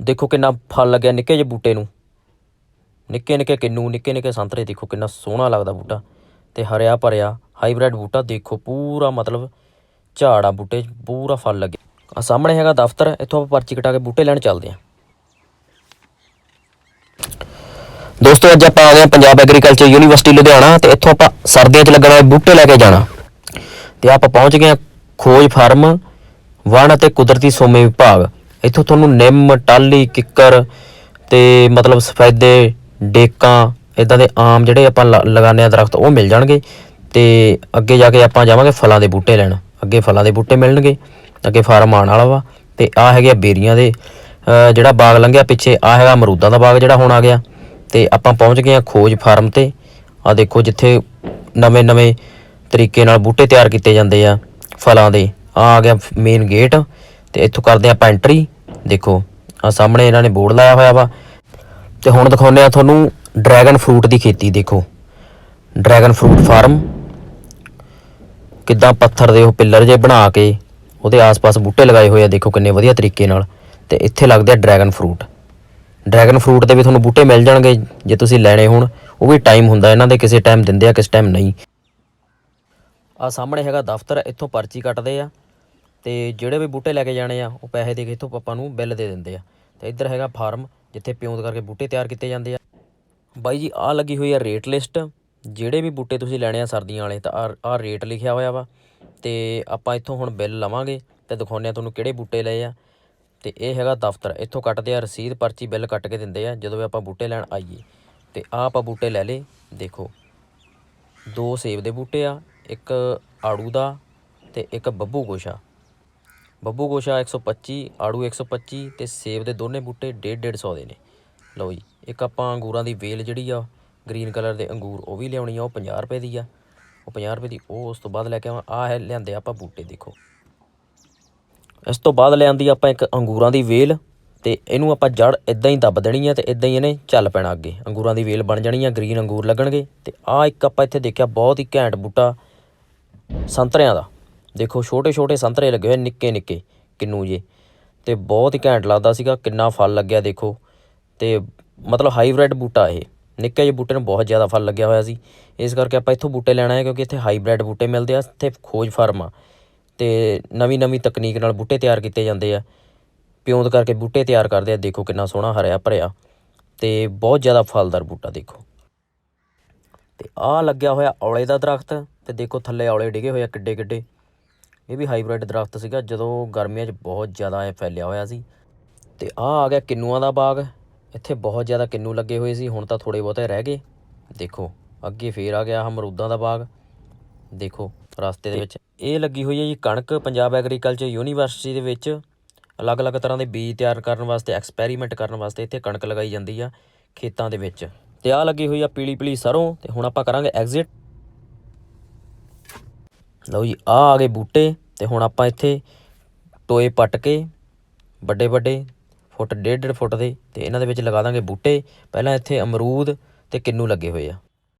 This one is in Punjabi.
ਦੇਖੋ ਕਿੰਨਾ ਫਲ ਲੱਗਿਆ ਨਿੱਕੇ ਜਿਹੇ ਬੂਟੇ ਨੂੰ। ਨਿੱਕੇ ਨਿੱਕੇ ਕਿੰਨੂ, ਨਿੱਕੇ ਨਿੱਕੇ ਸੰਤਰੇ ਦੇਖੋ ਕਿੰਨਾ ਸੋਹਣਾ ਲੱਗਦਾ ਬੂਟਾ। ਤੇ ਹਰਿਆ ਭਰਿਆ ਹਾਈਬ੍ਰਿਡ ਬੂਟਾ ਦੇਖੋ ਪੂਰਾ ਮਤਲਬ ਝਾੜ ਆ ਬੂਟੇ ਪੂਰਾ ਫਲ ਲੱਗਿਆ। ਆ ਸਾਹਮਣੇ ਹੈਗਾ ਦਫ਼ਤਰ, ਇੱਥੋਂ ਆਪਾਂ ਪਰਚੀ ਕਟਾ ਕੇ ਬੂਟੇ ਲੈਣ ਚੱਲਦੇ ਆਂ। ਦੋਸਤੋ, ਅੱਜ ਆਪਾਂ ਆ ਗਏ ਹਾਂ ਪੰਜਾਬ ਐਗਰੀਕਲਚਰ ਯੂਨੀਵਰਸਿਟੀ ਲੁਧਿਆਣਾ, ਤੇ ਇੱਥੋਂ ਆਪਾਂ ਸਰਦੀਆਂ 'ਚ ਲੱਗਣ ਵਾਲੇ ਬੂਟੇ ਲੈ ਕੇ ਜਾਣਾ। ਤੇ ਆਪਾਂ ਪਹੁੰਚ ਗਏ ਹਾਂ ਖੋਜ ਫਾਰਮ, ਵਣ ਅਤੇ ਕੁਦਰਤੀ ਸੋਮੇ ਵਿਭਾਗ। ਇੱਥੋਂ ਤੁਹਾਨੂੰ ਨਿੰਮ ਟਾਲੀ ਕਿੱਕਰ ਤੇ ਮਤਲਬ ਸਫੈਦੇ, ਡੇਕਾਂ ਇਦਾਂ ਦੇ ਆਮ ਜਿਹੜੇ ਆਪਾਂ ਲ- ਲਗਾਉਂਦੇ ਆ ਦਰਖਤ, ਉਹ ਮਿਲ ਜਾਣਗੇ ਤੇ ਅੱਗੇ ਜਾ ਕੇ ਆਪਾਂ ਜਾਵਾਂਗੇ ਫਲਾਂ ਦੇ ਬੂਟੇ ਲੈਣ। ਅੱਗੇ ਫਲਾਂ ਦੇ ਬੂਟੇ ਮਿਲਣਗੇ, ਅੱਗੇ ਫਾਰਮ ਆਉਣ ਵਾਲਾ ਵਾ ਤੇ ਆ ਹੈਗੇ ਆ ਬੇਰੀਆਂ ਦੇ ਜਿਹੜਾ ਬਾਗ ਲੰਘਿਆ ਪਿੱਛੇ, ਆ ਹੈਗਾ ਅਮਰੂਦਾਂ ਦਾ ਬਾਗ ਜਿਹੜਾ ਹੁਣ ਆ ਗਿਆ ਤੇ ਆਪਾਂ ਪਹੁੰਚ ਗਏ ਆ ਖੋਜ ਫਾਰਮ ਤੇ। ਆ ਦੇਖੋ ਜਿੱਥੇ ਨਵੇਂ ਨਵੇਂ ਤਰੀਕੇ ਨਾਲ ਬੂਟੇ ਤਿਆਰ ਕੀਤੇ ਜਾਂਦੇ ਆ ਫਲਾਂ ਦੇ। ਆ ਆ ਗਿਆ ਮੇਨ ਗੇਟ ਤੇ ਇੱਥੋਂ ਕਰਦੇ ਆਪਾਂ ਐਂਟਰੀ ਦੇਖੋ ਆ ਸਾਹਮਣੇ ਇਹਨਾਂ ਨੇ ਬੋਰਡ ਲਾਇਆ ਹੋਇਆ ਵਾ। ਤੇ ਹੁਣ ਦਿਖਾਉਂਦੇ ਆ ਤੁਹਾਨੂੰ ਡਰੈਗਨ ਫਰੂਟ ਦੀ ਖੇਤੀ, ਦੇਖੋ। ਡਰੈਗਨ ਫਰੂਟ ਫਾਰਮ, ਕਿੱਦਾਂ ਪੱਥਰ ਦੇ ਉਹ ਪਿੱਲਰ ਜੇ ਬਣਾ ਕੇ ਉਹਦੇ ਆਸ-ਪਾਸ ਬੂਟੇ ਲਗਾਏ ਹੋਏ ਆ, ਦੇਖੋ ਕਿੰਨੇ ਵਧੀਆ ਤਰੀਕੇ ਨਾਲ। ਤੇ ਇੱਥੇ ਲੱਗਦੇ ਆ ਡਰੈਗਨ ਫਰੂਟ। ਡਰੈਗਨ ਫਰੂਟ ਦੇ ਵੀ ਤੁਹਾਨੂੰ ਬੂਟੇ ਮਿਲ ਜਾਣਗੇ, ਜੇ ਤੁਸੀਂ ਲੈਣੇ ਹੋਣ। ਉਹ ਵੀ ਟਾਈਮ ਹੁੰਦਾ, ਇਹਨਾਂ ਦੇ ਕਿਸੇ ਟਾਈਮ ਦਿੰਦੇ ਆ, ਕਿਸੇ ਟਾਈਮ ਨਹੀਂ। ਆ ਸਾਹਮਣੇ ਹੈਗਾ ਦਫ਼ਤਰ, ਇੱਥੋਂ ਪਰਚੀ ਕੱਟਦੇ ਆ। ਤੇ ਜਿਹੜੇ ਵੀ ਬੂਟੇ ਲੈ ਕੇ ਜਾਣੇ ਆ, ਉਹ ਪੈਸੇ ਦੇ ਕੇ ਇੱਥੋਂ ਆਪਾਂ ਨੂੰ ਬਿੱਲ ਦੇ ਦਿੰਦੇ ਆ। ਤੇ ਇੱਧਰ ਹੈਗਾ ਫਾਰਮ, ਜਿੱਥੇ ਪਿਉਂਦ ਕਰਕੇ ਬੂਟੇ ਤਿਆਰ ਕੀਤੇ ਜਾਂਦੇ ਆ। ਬਾਈ ਜੀ ਆ ਲੱਗੀ ਹੋਈ ਆ ਰੇਟ ਲਿਸਟ। ਜਿਹੜੇ ਵੀ ਬੂਟੇ ਤੁਸੀਂ ਲੈਣੇ ਆ ਸਰਦੀਆਂ ਵਾਲੇ, ਤਾਂ ਆ ਰੇਟ ਲਿਖਿਆ ਹੋਇਆ ਵਾ। ਤੇ ਆਪਾਂ ਇੱਥੋਂ ਹੁਣ ਬਿੱਲ ਲਵਾਂਗੇ ਤੇ ਦਿਖਾਉਂਦੇ ਆ ਤੁਹਾਨੂੰ ਕਿਹੜੇ ਬੂਟੇ ਲਏ ਆ। ਤੇ ਇਹ ਹੈਗਾ ਦਫ਼ਤਰ। ਇੱਥੋਂ ਕੱਟਦੇ ਆ ਰਸੀਦ, ਪਰਚੀ, ਬਿੱਲ ਕੱਟ ਕੇ ਦਿੰਦੇ ਆ। ਜਦੋਂ ਵੀ ਆਪਾਂ ਬੂਟੇ ਲੈਣ ਆਈਏ, ਤੇ ਆ ਆਪਾਂ ਬੂਟੇ ਲੈ ਲਏ। ਦੇਖੋ, ਦੋ ਸੇਬ ਦੇ ਬੂਟੇ ਆ, ਇੱਕ ਆੜੂ ਦਾ ਤੇ ਇੱਕ ਬੱਬੂ ਗੋਸ਼ਾ। ਬੱਬੂ ਗੋਸ਼ਾ 125 ਆੜੂ 125 ਤੇ ਸੇਬ ਦੇ ਦੋਨੇ ਬੂਟੇ 1.5 150 ਦੇ ਨੇ। ਲਓ ਜੀ, ਇੱਕ ਆਪਾਂ ਅੰਗੂਰਾਂ ਦੀ ਵੇਲ ਜਿਹੜੀ ਆ, ਗ੍ਰੀਨ ਕਲਰ ਦੇ ਅੰਗੂਰ ਉਹ ਵੀ ਲਿਆਉਣੀ ਆ, ਉਹ 50 ਰੁਪਏ ਦੀ ਆ। ਉਹ 50 ਰੁਪਏ ਦੀ, ਉਹ ਉਸ ਤੋਂ ਬਾਅਦ ਲੈ ਕੇ ਆਵਾਂ। ਆ ਹੈ, ਲਿਆਂਦੇ ਆਪਾਂ ਬੂਟੇ, ਦੇਖੋ। ਇਸ ਤੋਂ ਬਾਅਦ ਲਿਆਂਦੀ ਆਪਾਂ ਇੱਕ ਅੰਗੂਰਾਂ ਦੀ ਵੇਲ ਤੇ ਇਹਨੂੰ ਆਪਾਂ ਜੜ ਇਦਾਂ ਹੀ ਦੱਬ ਦੇਣੀ ਆ ਤੇ ਇਦਾਂ ਹੀ ਇਹਨੇ ਚੱਲ ਪੈਣਾ ਅੱਗੇ। ਅੰਗੂਰਾਂ ਦੀ ਵੇਲ ਬਣ ਜਾਣੀ ਆ, ਗ੍ਰੀਨ ਅੰਗੂਰ ਲੱਗਣਗੇ ਤੇ ਆ ਇੱਕ ਆਪਾਂ ਇੱਥੇ ਦੇਖਿਆ ਬਹੁਤ ਹੀ ਘੈਂਟ ਬੂਟਾ ਸੰਤਰਿਆਂ ਦਾ। ਦੇਖੋ ਛੋਟੇ ਛੋਟੇ ਸੰਤਰੇ ਲੱਗੇ ਹੋਏ ਨਿੱਕੇ ਨਿੱਕੇ ਕਿੰਨੂ ਜੇ। ਤੇ ਬਹੁਤ ਹੀ ਘੈਂਟ ਲੱਗਦਾ ਸੀਗਾ, ਕਿੰਨਾ ਫਲ ਲੱਗਿਆ, ਦੇਖੋ। ਤੇ ਮਤਲਬ ਹਾਈਬ੍ਰਿਡ ਬੂਟਾ ਇਹ। ਨਿੱਕੇ ਜਿਹੇ ਬੂਟੇ ਨੂੰ ਬਹੁਤ ਜ਼ਿਆਦਾ ਫਲ ਲੱਗਿਆ ਹੋਇਆ ਸੀ। ਇਸ ਕਰਕੇ ਆਪਾਂ ਇੱਥੋਂ ਬੂਟੇ ਲੈਣਾ ਹੈ ਕਿਉਂਕਿ ਇੱਥੇ ਹਾਈਬ੍ਰਿਡ ਬੂਟੇ ਮਿਲਦੇ ਆ, ਇੱਥੇ ਖੋਜ ਫਾਰਮ ਆ। ਤੇ ਨਵੀਂ ਨਵੀਂ ਤਕਨੀਕ ਨਾਲ ਬੂਟੇ ਤਿਆਰ ਕੀਤੇ ਜਾਂਦੇ ਆ। ਪਿਉਂਦ ਕਰਕੇ ਬੂਟੇ ਤਿਆਰ ਕਰਦੇ ਆ, ਦੇਖੋ ਕਿੰਨਾ ਸੋਹਣਾ ਹਰਿਆ ਭਰਿਆ। ਤੇ ਬਹੁਤ ਜ਼ਿਆਦਾ ਫਲਦਾਰ ਬੂਟਾ, ਦੇਖੋ। ਤੇ ਆਹ ਲੱਗਿਆ ਹੋਇਆ ਔਲੇ ਦਾ ਦਰਖਤ, ਤੇ ਦੇਖੋ ਥੱਲੇ ਔਲੇ ਡਿਗੇ ਹੋਏ ਆ ਕਿੱਡੇ ਕਿੱਡੇ ਇਹ ਵੀ ਹਾਈਬ੍ਰਿਡ ਦਰਖਤ ਸੀਗਾ ਜਦੋਂ ਗਰਮੀਆਂ 'ਚ ਬਹੁਤ ਜ਼ਿਆਦਾ ਇਹ ਫੈਲਿਆ ਹੋਇਆ ਸੀ। ਤੇ ਆਹ ਆ ਗਿਆ ਕਿੰਨੂਆਂ ਦਾ ਬਾਗ। ਇੱਥੇ ਬਹੁਤ ਜ਼ਿਆਦਾ ਕਿੰਨੂ ਲੱਗੇ ਹੋਏ ਸੀ ਹੁਣ ਤਾਂ ਥੋੜੇ ਬਹੁਤੇ ਰਹਿ ਗਏ। ਦੇਖੋ ਅੱਗੇ ਫੇਰ ਆ ਗਿਆ ਅਮਰੂਦਾਂ ਦਾ ਬਾਗ। ਦੇਖੋ ਰਸਤੇ ਦੇ ਵਿੱਚ ਇਹ ਲੱਗੀ ਹੋਈ ਹੈ ਜੀ ਕਣਕ ਪੰਜਾਬ ਐਗਰੀਕਲਚਰ ਯੂਨੀਵਰਸਿਟੀ ਦੇ ਵਿੱਚ। ਅਲੱਗ-ਅਲੱਗ ਤਰ੍ਹਾਂ ਦੇ ਬੀਜ ਤਿਆਰ ਕਰਨ ਵਾਸਤੇ ਐਕਸਪੈਰੀਮੈਂਟ ਕਰਨ ਵਾਸਤੇ ਇੱਥੇ ਕਣਕ ਲਗਾਈ ਜਾਂਦੀ ਆ ਖੇਤਾਂ ਦੇ ਵਿੱਚ। ਤੇ ਆਹ ਲੱਗੀ ਹੋਈ ਆ ਪੀਲੀ ਪੀਲੀ ਸਰੋਂ ਤੇ ਹੁਣ ਆਪਾਂ ਕਰਾਂਗੇ ਐਗਜ਼ਿਟ। ਲਓ ਜੀ ਆ ਆ ਗਏ ਬੂਟੇ ਤੇ ਹੁਣ ਆਪਾਂ ਇੱਥੇ ਟੋਏ ਪੱਟ ਕੇ ਵੱਡੇ ਵੱਡੇ ਫੁੱਟ, ਡੇਢ ਡੇਢ ਫੁੱਟ ਦੇ ਤੇ ਇਹਨਾਂ ਦੇ ਵਿੱਚ ਲਗਾ ਦਾਂਗੇ ਬੂਟੇ। ਪਹਿਲਾਂ ਇੱਥੇ ਅਮਰੂਦ ਤੇ ਕਿੰਨੂ ਲੱਗੇ ਹੋਏ ਆ।